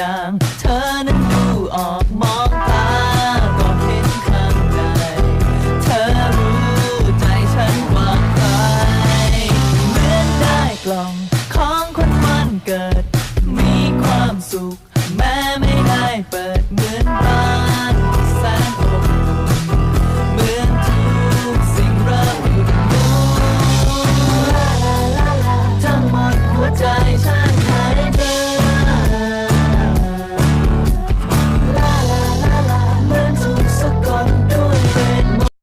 เธอนั้นดูออกมองตาก็เห็นข้างในเธอรู้ใจฉันกว่าใครเหมือนได้กล่องของคนวันเกิด